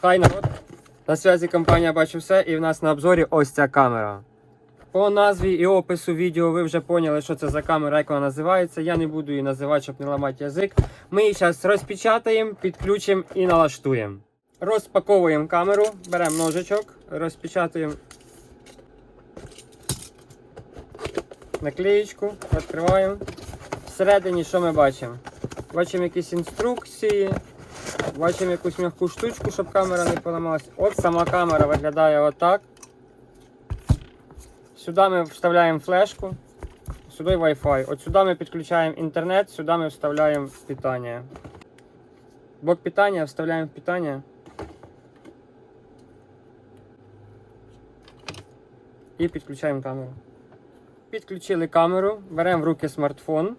Хай народ. На зв'язі компанія бачу все, і в нас на обзорі ось ця камера. По назві і опису відео ви вже поняли, що це за камера, як вона називається. Я не буду її називати, щоб не ламати язик. Ми її зараз розпечатаємо, підключимо і налаштуємо. Розпаковуємо камеру, беремо ножичок, розпечатуємо наклеєчку, відкриваємо. Всередині що ми бачимо? Бачимо якісь інструкції, бачимо якусь м'яку штучку, щоб камера не поламалась. От сама камера виглядає отак. Сюди ми вставляємо флешку, сюди Wi-Fi. От сюди ми підключаємо інтернет, сюди ми вставляємо питання. Блок питання, вставляємо питання. І підключаємо камеру. Підключили камеру, беремо в руки смартфон.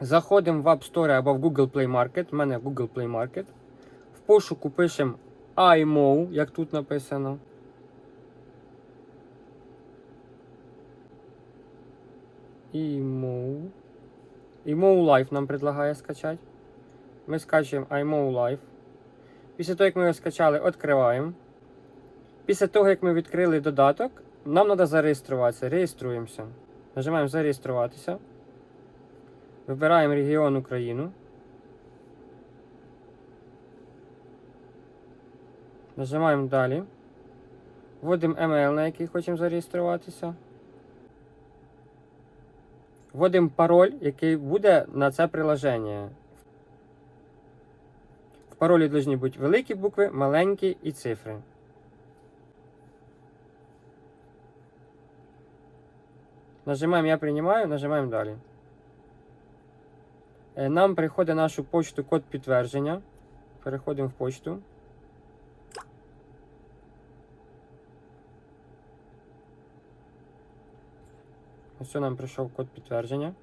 Заходимо в App Store або в Google Play Market. У мене Google Play Market. В пошуку пишемо iMO, як тут написано. iMO. iMO Live нам предлагає скачати. Ми скачуємо iMO Live. Після того, як ми його скачали, відкриваємо. Після того, як ми відкрили додаток, нам треба зареєструватися. Реєструємося. Нажимаємо зареєструватися. Вибираємо регіон Україну. Нажимаємо далі. Вводимо email, на який хочемо зареєструватися. Вводимо пароль, який буде на це приложення. В паролі повинні бути великі букви, маленькі і цифри. Нажимаємо Я приймаю, нажимаємо далі. Е, Нам приходить на нашу почту код підтвердження. Переходимо в почту. Ось нам прийшов код підтвердження.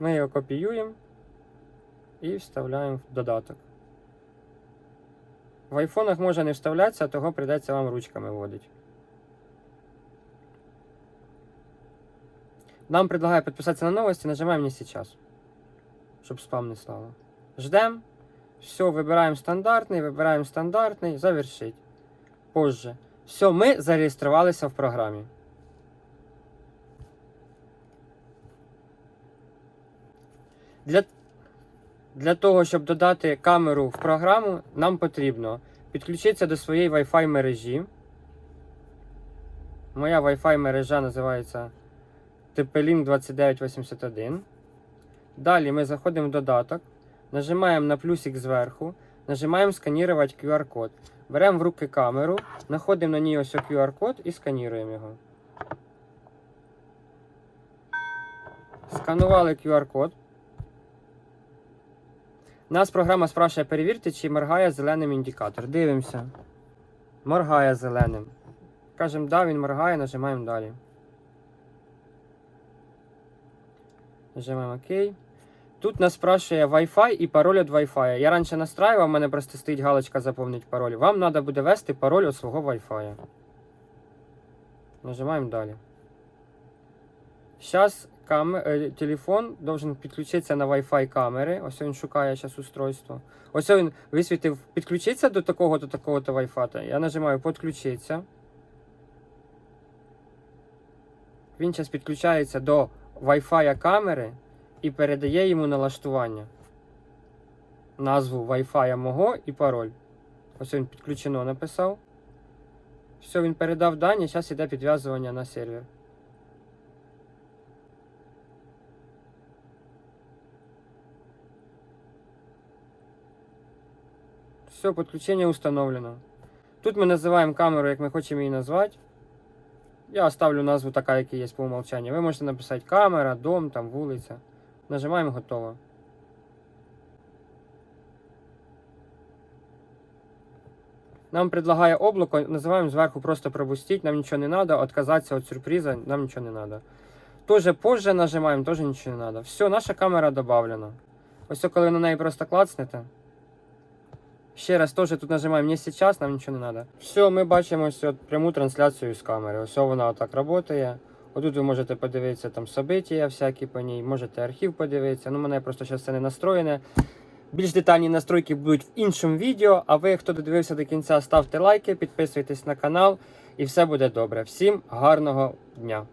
Ми його копіюємо і вставляємо в додаток. В айфонах може не вставлятися, того прийдеться вам ручками вводити. Нам предлагає підписатися на новості, нажимаємо не сейчас, щоб спам не стало. Ждем. Все, вибираємо стандартний, вибираємо стандартний, завершить. Позже. Все, ми зареєструвалися в програмі. Для, для того, щоб додати камеру в програму, нам потрібно підключитися до своєї Wi-Fi мережі. Моя Wi-Fi мережа називається TP-Link 2981. Далі ми заходимо в додаток, нажимаємо на плюсик зверху, нажимаємо сканувати QR-код. Беремо в руки камеру, знаходимо на ній ось QR-код і скануємо його. Сканували QR-код. Нас програма спрашує перевірте, чи моргає зеленим індикатор. Дивимося. Моргає зеленим. Кажемо, да, він моргає, нажимаємо далі. Нажимаємо ОК. Тут нас спрашує Wi-Fi і пароль від Wi-Fi. Я раніше настраював, у мене просто стоїть галочка заповнити пароль. Вам треба буде ввести пароль від свого Wi-Fi. Нажимаємо далі. Зараз кам... е, телефон должен підключитися на Wi-Fi камери. Ось він шукає зараз устройство. Ось він висвітив підключитися до такого до такого то Wi-Fi. Я нажимаю підключитися. Він зараз підключається до Wi-Fi камери і передає йому налаштування. Назву Wi-Fi мого і пароль. Ось він підключено написав. Все, він передав дані, зараз йде підв'язування на сервер. Все, підключення установлено. Тут ми називаємо камеру, як ми хочемо її назвати. Я оставлю назву така, яка є по умолчанню. Ви можете написати камера, дом, там, вулиця. Нажимаємо готово. Нам предлагає облако, називаємо зверху просто пропустить, нам нічого не треба, відказатися від сюрприза, нам нічого не треба. Тоже позже нажимаємо, теж нічого не треба. Все, наша камера додавлена. Ось коли на неї просто клацнете. Ще раз теж тут нажимаємо не сейчас, нам нічого не треба. Все, ми бачимо ось от пряму трансляцію з камери. Ось вона так працює. Отут ви можете подивитися там события всякі по ній, можете архів подивитися. Ну, мене просто зараз це не настроєне. Більш детальні настройки будуть в іншому відео. А ви, хто додивився до кінця, ставте лайки, підписуйтесь на канал і все буде добре. Всім гарного дня!